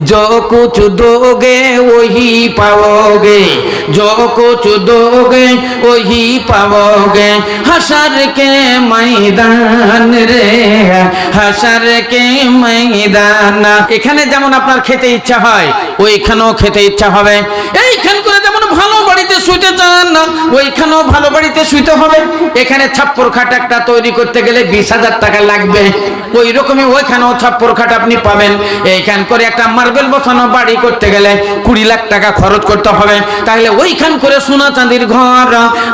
जो कुछ दोगे वही पाओगे जो कुछ दोगे वही पाओगे हसर के मैदान रे হাসার কে ময়দান। এখানে যেমন আপনার খেতে ইচ্ছা হয়, ওইখানেও খেতে ইচ্ছা হবে। এইখান শুইতে চান না, ওইখানেও ভালো বাড়িতে শুইতে হবে। এখানে ছাপ্পর খাট একটা তৈরি করতে গেলে বিশ হাজার টাকা লাগবে। ওই রকমই ওইখানেও ছাপ্পর খাট আপনি পাবেন। এইখান করে একটা মার্বেল বসানো বাড়ি করতে গেলে কুড়ি লাখ টাকা খরচ করতে হবে। তাহলে ওইখান করে সোনা চাঁদির ঘর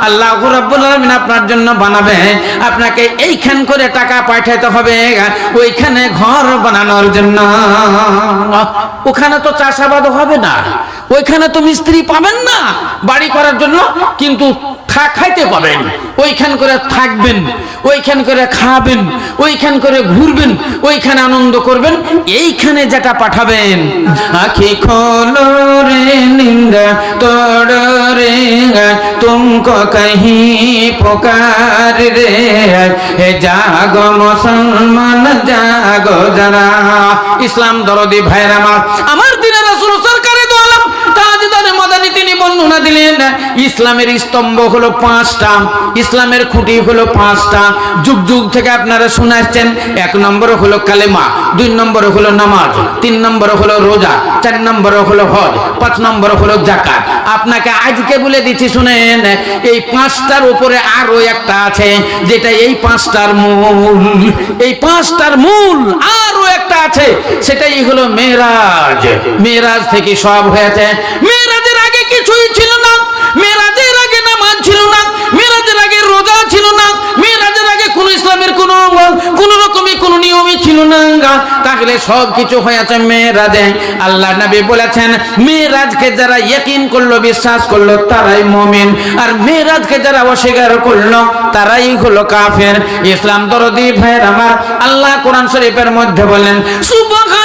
আল্লাহ রাব্বুল আলামিন আপনার জন্য বানাবে। আপনাকে এইখান করে টাকা পাঠাতে হবে। ওইখানে ঘর বানানোর জন্য। ওখানে তো চাষাবাদ হবে না। ওইখানে তো মিস্ত্রি পাবেন না, বাড়ি করার জন্য কিন্তু খাইতে পাবেন। ওইখান করে থাকবেন, ওইখান করে খাবেন, ওইখান করে ঘুরবেন, ওইখানে আনন্দ করবেন, এইখানে যেটা পাঠাবেন। আখি খোলো রে নিন্দা পুকার রে হে জাগো মুসলমান, জাগো যারা। ইসলাম দরদি আমার আমার দিনের রাসূল সরকারে দো আলম তাজদার মাদানী তিনি বর্ণনা দিলেন, ইসলামের স্তম্ভ হলো পাঁচটা, ইসলামের খুঁটি হলো পাঁচটা। যুগ যুগ থেকে আপনারা শুনে এক নম্বর হলো কালেমা, দুই নম্বর হলো নামাজ, তিন নম্বর হলো রোজা, চার নম্বর হলো হজ, পাঁচ নম্বর হলো জাকাত আপনাকে আজকে বলে দিচ্ছি, শুনেন, এই পাঁচটার উপরে আরও একটা আছে, যেটা এই পাঁচটার মূল। এই পাঁচটার মূল আরও একটা আছে, সেটাই হলো মেরাজ। মেরাজ থেকে সব হয়েছে। মেরাজের নিয়মই তাহলে সব কিছু হয়েছে মেয়েরাজে। আল্লাহ নবী বলেছেন, মেয়েরাজকে যারা করল, বিশ্বাস করল, তারাই মমিন। আর মেয়েরাজকে যারা অস্বীকার করল, তারাই হলো কাফের। ইসলাম দরদি ভাইয়ের আমার, আল্লাহ কোরআন শরীফের মধ্যে বলেন সুবহানাল্লাযী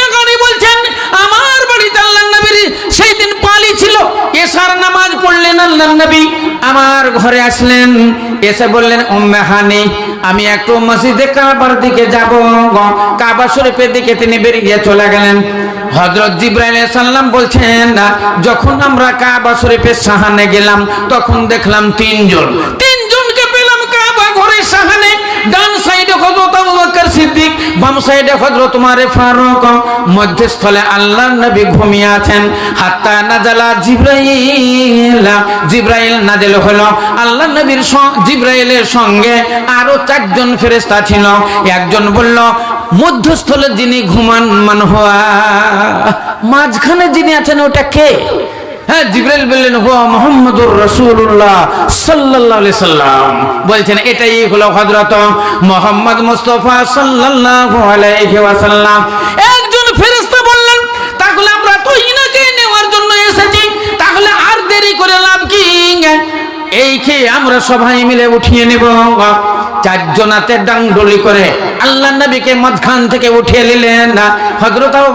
পড়লেন আল্লাহ নবী, আমার ঘরে আসলেন। এসে বললেন, উম্মে হানি, আমি একটু মসজিদে কাবার দিকে যাব কাবা শরীফের দিকে তিনি বেরিয়ে চলে গেলেন। হজরত বলছেন, যখন আমরা কাবা শরীফের সাহানে গেলাম, তখন দেখলাম তিনজন তিনজনকে পেলাম কাবা ঘরের সাহানে ডান সাইডে হযরত আবু বকর সিদ্দিক বাম সাইডে হযরত উমর ফারুক মধ্যস্থলে আল্লাহর নবী ঘুমিয়ে আছেন। হাত্তা নাজালা জিব্রাইল জিব্রাইল নাজিল হলো। আল্লাহর নবীর জিব্রাইলের সঙ্গে আরও চারজন ফেরেশতা ছিল। একজন বলল, মধ্যস্থলে যিনি ঘুমান মান হওয়া মাঝখানে যিনি আছেন ওটা কে? হ্যাঁ জিব্রাইল বললেন, হুয়া মুহাম্মাদুর রাসূলুল্লাহ সাল্লাল্লাহু আলাইহি সাল্লাম। বলছেন, এটাই হলো হযরত মুহাম্মদ মুস্তাফা সাল্লাল্লাহু আলাইহি ওয়াসাল্লাম। একজন ফেরেশতা বললেন, তাহলে আমরা তো ইনাকে নেওয়ার জন্য এসেছি, তাহলে আর দেরি করে লাভ কি? এই খেয়ে আমরা সবাই মিলে উঠিয়ে নেব। চারজনাতে ডাংডলি করে আল্লাহ নবীকে মাঝখান থেকে উঠিয়ে নিলেন না।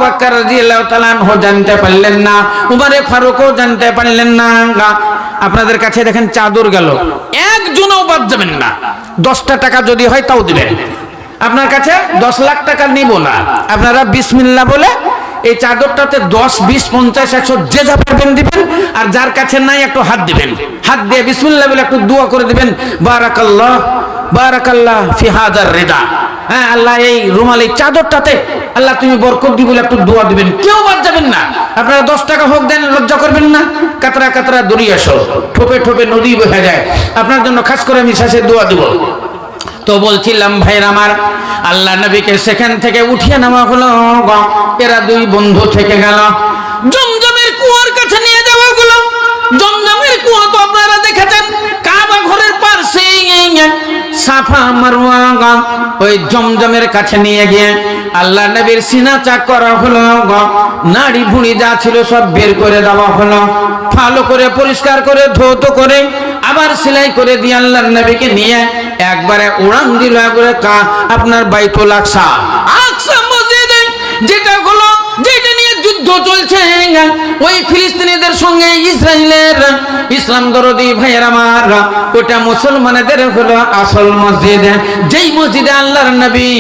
বকর রাদিয়াল্লাহু তাআলা আনহু জানতে পারলেন না, উমরে ফারুকও জানতে পারলেন না। আপনাদের কাছে দেখেন চাদর গেল। একজনও বাদ যাবেন না। দশটা টাকা যদি হয় তাও দিবেন। আপনার কাছে দশ লাখ টাকা নিব না। আপনারা বিসমিল্লাহ বলে এই চাদরটাতে দশ, বিশ, পঞ্চাশ, একশো যে যা পারবেন দিবেন, আর যার কাছে নাই একটু হাত দিবেন। হাত দিয়ে বিসমিল্লাহ বলে একটু দোয়া করে দিবেন। বারাকাল্লাহ বারাকাল্লাহ ফি হাদার রেদা। হ্যাঁ আল্লাহ এই রুমাল, এই চাদরটাতে আল্লাহ তুমি বরকত দি বলে একটু দোয়া দিবেন। কেউ বাদ যাবেন না। আপনারা দশ টাকা হোক দেন, লজ্জা করবেন না। কাতরা কাতরা দড়ি আসো। ঠোপে ঠোপে নদী বহে যায়। আপনার জন্য খাস করে আমি শেষে দোয়া দিব। তো বলছিলাম, ভাইয়ের আমার, আল্লাহ নবীকে সেখান থেকে উঠিয়ে নেওয়া হলো এরা দুই বন্ধু থেকে গেল। জমজমের কুয়ার কাছে নিয়ে যাওয়া হলো। জমজমের সাফা মারওয়া ওই জমজমের কাছে নিয়ে গিয়ে আল্লাহ নবীর সিনা চাক করা হলো। নাড়ি ভুঁড়ি যা ছিল সব বের করে দেওয়া হলো ভালো করে পরিষ্কার করে, ধৌত করে, আবার সেলাই করে দিয়ে আল্লাহ নবীকে নিয়ে একবারে উড়ান দিল একবারে কা, আপনার বাইতুল আকসা আকসা মসজিদে যেটা চলছে। ওই ফিলিস্তিনিদের সঙ্গে ইসরায়েলের ইসলাম দরদি ভাইয়ের আমার। ওটা মুসলমানদের হলো আসল মসজিদ। যেই মসজিদে আল্লাহর নবী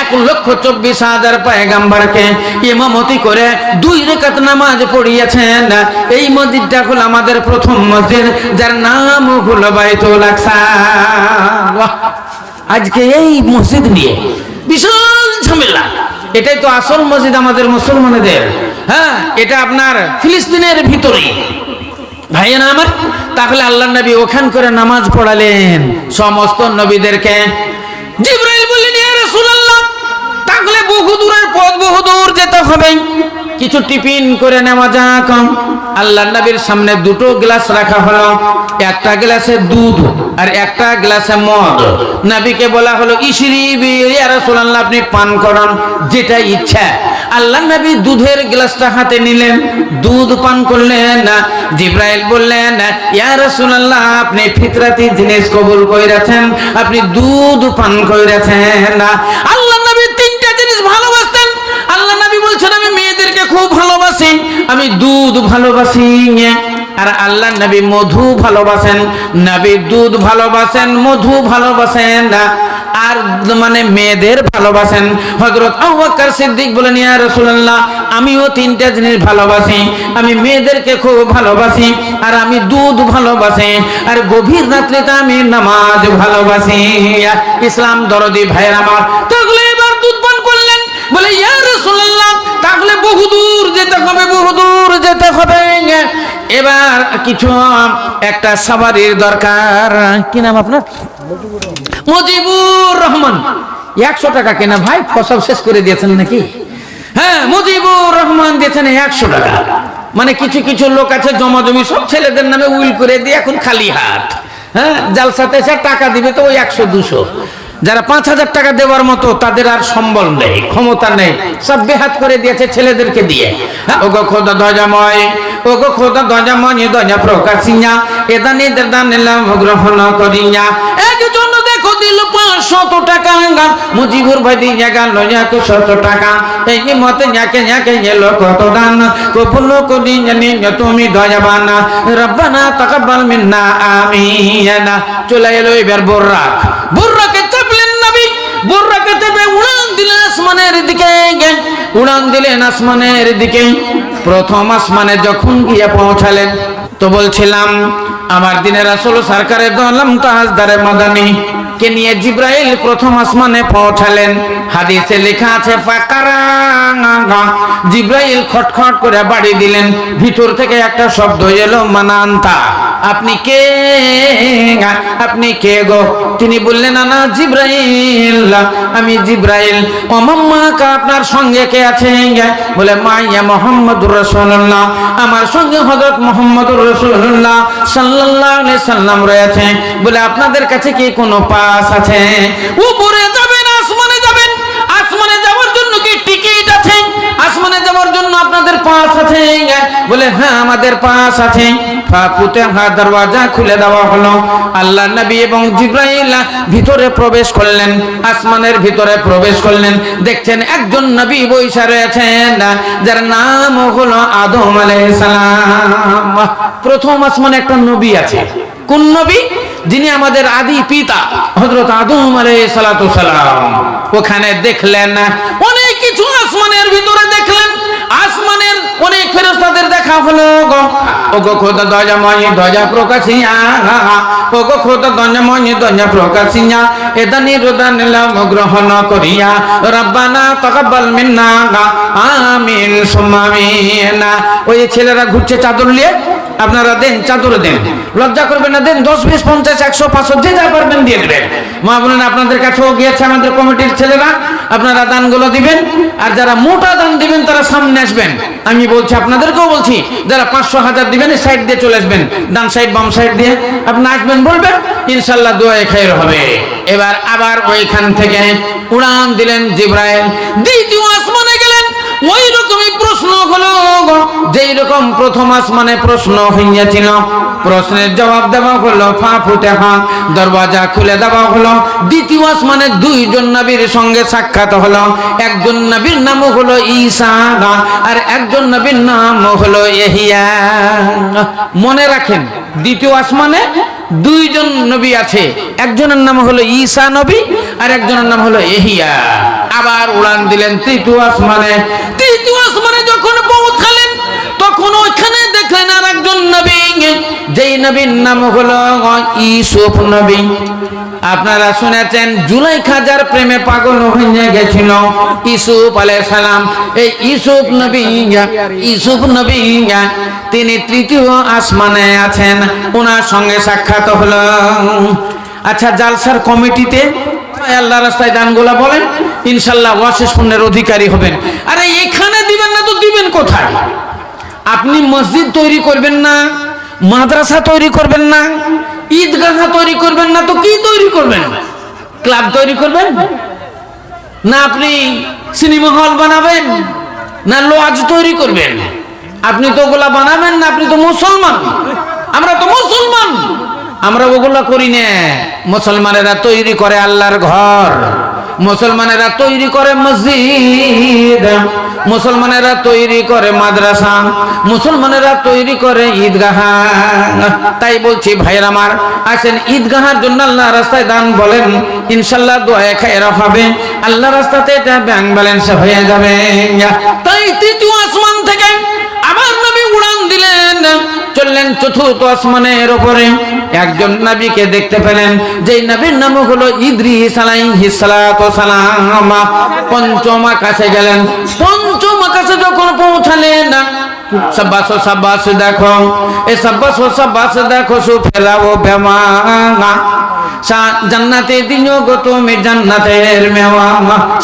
এক লক্ষ চব্বিশ হাজার পায়গাম্বারকে ইমামতি করে দুই রেখাত নামাজ পড়িয়েছেন, এই মসজিদটা হলো আমাদের প্রথম মসজিদ, যার নাম হলো বাইতুল আজকে এই মসজিদ নিয়ে বিশাল ঝামেলা। এটাই তো আসল মসজিদ আমাদের মুসলমানদের। হ্যাঁ এটা আপনার ফিলিস্তিনের ভিতরে। ভাইয়েরা আমার, তাহলে আল্লাহ নবী ওখান করে নামাজ পড়ালেন। সমস্ত নবীদেরকে। জিব্রাইল বললেন তাহলে বহু দূরের পথ বহু দূর যেতে হবে। কিছু টিফিন করে নেওয়া যাক। আল্লাহ নবীর সামনে দুটো গ্লাস রাখা হলো। একটা গ্লাসে দুধ আর একটা গ্লাসে মদ। নবীকে বলা হলো রাসূলুল্লাহ, আপনি পান করান যেটা ইচ্ছা। আল্লাহ নবী দুধের গ্লাসটা হাতে নিলেন। দুধ পান করলেন। জিব্রাইল বললেন, ইয়া রাসূলুল্লাহ, আপনি ফিতরাতি জিনিস কবুল কইরাছেন। আপনি দুধ পান কইরাছেন। আল্লাহ নবী তিনটা জিনিস ভালোবাসতেন আল্লাহ নবী বলছেন আমি মেয়েদেরকে খুব ভালোবাসি, আমি দুধ ভালোবাসি আর আল্লাহ নবী মধু ভালোবাসেন, নবী দুধ ভালোবাসেন, মধু ভালোবাসেন, আর মানে মেয়েদের ভালোবাসেন। হযরত আবু বকর সিদ্দিক বলেন, ইয়া রাসূলুল্লাহ, আমিও তিনটা জিনিস ভালোবাসি। আমি মেয়েদেরকে খুব ভালোবাসি, আর আমি দুধ ভালোবাসি, আর গভীর রাত্রিতে আমি নামাজ ভালোবাসি। ইসলাম দরদি ভাইয়ের আমার। তাহলে এবার দুধ পান করলেন। বলে, ইয়া বহুদূর যেতে হবে বহুদূর যেতে হবে। এবার কিছু একটা সাবারির দরকার। কি নাম আপনার? মুজিবুর রহমান। একশো টাকা কেনা ভাই, ফসল শেষ করে দিয়েছেন নাকি? হ্যাঁ মুজিবুর রহমান দিয়েছেন একশো টাকা। মানে কিছু কিছু লোক আছে জমা জমি সব ছেলেদের নামে উইল করে দিয়ে এখন খালি হাত। হ্যাঁ জালসাতে এসে টাকা দিবে তো ওই একশো, দুশো। যারা পাঁচ হাজার টাকা দেওয়ার মতো তাদের আর সম্বল নেই ক্ষমতা নেই। সব বেহাত করে দিয়েছে ছেলেদেরকে দিয়ে। হ্যাঁ, ওগো খোদা দজাময় ওগো খোদা দজাময় দজা প্রকাশিয়া এদা নিদের দান গ্রহণ করিয়া। একজন দেখো দিল পাঁচশত টাকা গান মুজিবুর ভাই দিয়ে গেল এক শত টাকা। এই মতে কত দান করি জানি তুমি দয়াবানা। রব্বানা মিন্না চলে এলো এবার বোর্রাক। বোর্রাকে বোর্রাকে চেপে উড়ান দিলেন আসমানের দিকে। উড়ান দিলেন আসমানের দিকে। প্রথম আসমানে যখন গিয়ে পৌঁছালেন, তো বলছিলাম, আমার দিনের আসল সরকারে দলাম তাহাজদারে মাদানি। কে নিয়ে জিব্রাইল প্রথম আসমানে পৌঁছালেন? হাদিসে লেখা আছে, ফাকারা জিব্রাইল খটখট করে বাড়ি দিলেন। ভিতর থেকে একটা শব্দ এলো, মানান্তা, আপনি কে আপনি কে গো? তিনি বললেন, আনা জিব্রাইল, আমি জিব্রাইল। অমাম্মা কা আপনার সঙ্গে কে আছে বলে, মাইয়া মোহাম্মদুর রাসূলুল্লাহ, আমার সঙ্গে হযরত মোহাম্মদুর রাসূলুল্লাহ সাল্লাল্লাহু আলাইহি সাল্লাম রয়েছে। বলে, আপনাদের কাছে কি কোনো পাস আছে? উপরে যাবেন আসমানে যাওয়ার জন্য আপনাদের পাস আছে। বলে হ্যাঁ আমাদের পাস আছে। দরওয়াজা খুলে দেওয়া হলো। আল্লাহ নবী এবং জিব্রাইল ভিতরে প্রবেশ করলেন, আসমানের ভিতরে প্রবেশ করলেন। দেখছেন, একজন নবী বৈশা রয়েছেন, যার নাম হলো আদম সালাম। প্রথম আসমানে একটা নবী আছে। কোন নবী? যিনি আমাদের আদি পিতা, হযরত আদম সালাতু সালাম। ওখানে দেখলেন কিছু আসমানের ভিতরে দেখলেন। আসমানের অনেক ফেরেশতাদের দেখা হলো। গো, ওগো খোদা দয়াময়, দয়া প্রকাশিয়া। ওগো খোদা দয়াময়, দয়া প্রকাশিয়া। এদানি রোদান লাম গ্রহণ করিয়া, রব্বানা তাকাব্বাল মিন্না। আমিন, সুম্মা আমিন। ওই ছেলেরা ঘুরছে চাদর নিয়ে। আপনারা দেন, চাদর দেন। লজ্জা করবেন না, দেন। দশ, বিশ, পঞ্চাশ, একশো, পাঁচশো, যে যা পারবেন দিয়ে দেবেন। মা বলেন আপনাদের কাছেও গিয়েছে আমাদের কমিটির ছেলেরা। আপনারা দানগুলো দিবেন, আর যারা মোটা দান দিবেন, তারা সামনে আসবেন। আমি বলছি, আপনাদেরকেও বলছি, যারা পাঁচশো হাজার দিবেন সাইড দিয়ে চলে আসবেন। ডান সাইড বাম সাইড দিয়ে আপনি আসবেন, বলবেন, ইনশাল্লাহ দোয়ায় খায়ের হবে। এবার আবার ওইখান থেকে উড়ান দিলেন জিব্রাইল। দ্বিতীয় ওই রকমই প্রশ্ন হলো যেই রকম প্রথম আসমানে প্রশ্ন হইয়াছিল, প্রশ্নের জবাব দেওয়া হলো, ফা ফুটে ফা দরওয়াজা খুলে দেওয়া হলো, দ্বিতীয় আসমানে দুইজন নবীর সঙ্গে সাক্ষাৎ হলো, একজন নবীর নাম হলো ঈসা আর একজন নবীর নাম হলো এহিয়া মনে রাখেন, দ্বিতীয় আসমানে দুইজন নবী আছে, একজনের নাম হলো ঈসা নবী, আর একজনের নাম হলো এহিয়া আবার উড়ান দিলেন তৃতীয় আসমানে। তৃতীয় আসমানে যখন পৌঁছালেন, তখন ওইখানে দেখলেন আর একজন নবী। যেই নবীর নাম হলো ইসুফ নবী। আপনারা শুনেছেন জুলাই খাজার প্রেমে পাগল হয়ে গেছিল ইসুফ আলাইহিস সালাম। এই ইসুফ নবী ইসুফ নবী, তিনি তৃতীয় আসমানে আছেন। ওনার সঙ্গে সাক্ষাৎ হলো। আচ্ছা জালসার কমিটিতে আল্লাহ রাস্তায় দানগুলা বলেন। ইনশাল্লাহ ওয়াশেষ পুণ্যের অধিকারী হবেন। আরে এখানে দিবেন না তো দিবেন কোথায়? আপনি মসজিদ তৈরি করবেন না, মাদ্রাসা তৈরি করবেন না, ঈদগাহ তৈরি করবেন না, তো কি তৈরি করবেন? ক্লাব তৈরি করবেন? না আপনি সিনেমা হল বানাবেন, না লজ তৈরি করবেন। আপনি তো ওগুলা বানাবেন না, আপনি তো মুসলমান। আমরা তো মুসলমান। আমরা ওগুলা করি না। মুসলমানেরা তৈরি করে আল্লাহর ঘর। মুসলমানেরা তৈরি করে মসজিদ, মুসলমানেরা তৈরি করে মাদ্রাসা, মুসলমানেরা তৈরি করে ঈদগাহ। তাই বলছি, ভাইয়ের আমার, আসেন ঈদগাহার জন্য আল্লাহ রাস্তায় দান বলেন, ইনশাল্লাহ দোয়া খায়রা হবে। আল্লাহ রাস্তাতে এটা ব্যাংক ব্যালেন্স হয়ে যাবে। তাই তৃতীয় আসমান থেকে চললেন চতুর্থ আসমানের উপরে। একজন নবীকে দেখতে পেলেন যে নবীর নাম হলো ইদ্রিস পঞ্চম আকাশে গেলেন, পঞ্চম আকাশে যখন পৌঁছালেন সাব্বাস সাব্বাস দেখো। এ সাব্বাস সাব্বাস দেখো সুফেলাও বেমা জান্নাতে দিনও গো তুমি জান্নাতের মেওয়া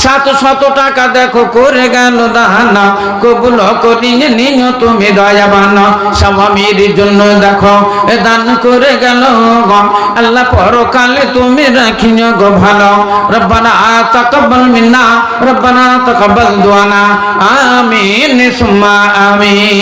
সাত শত টাকা দেখো করে গেল দানা কবুল করিয়ে নিও তুমি দয়াবান। স্বামীর জন্য দেখো, এ দান করে গেল আল্লাহ পরকালে তুমি রাখিও গো ভালো। রব্বানা তাকাব্বাল মিন্না, রব্বানা তাকাব্বাল দুআনা আমিন, সুম্মা আমিন।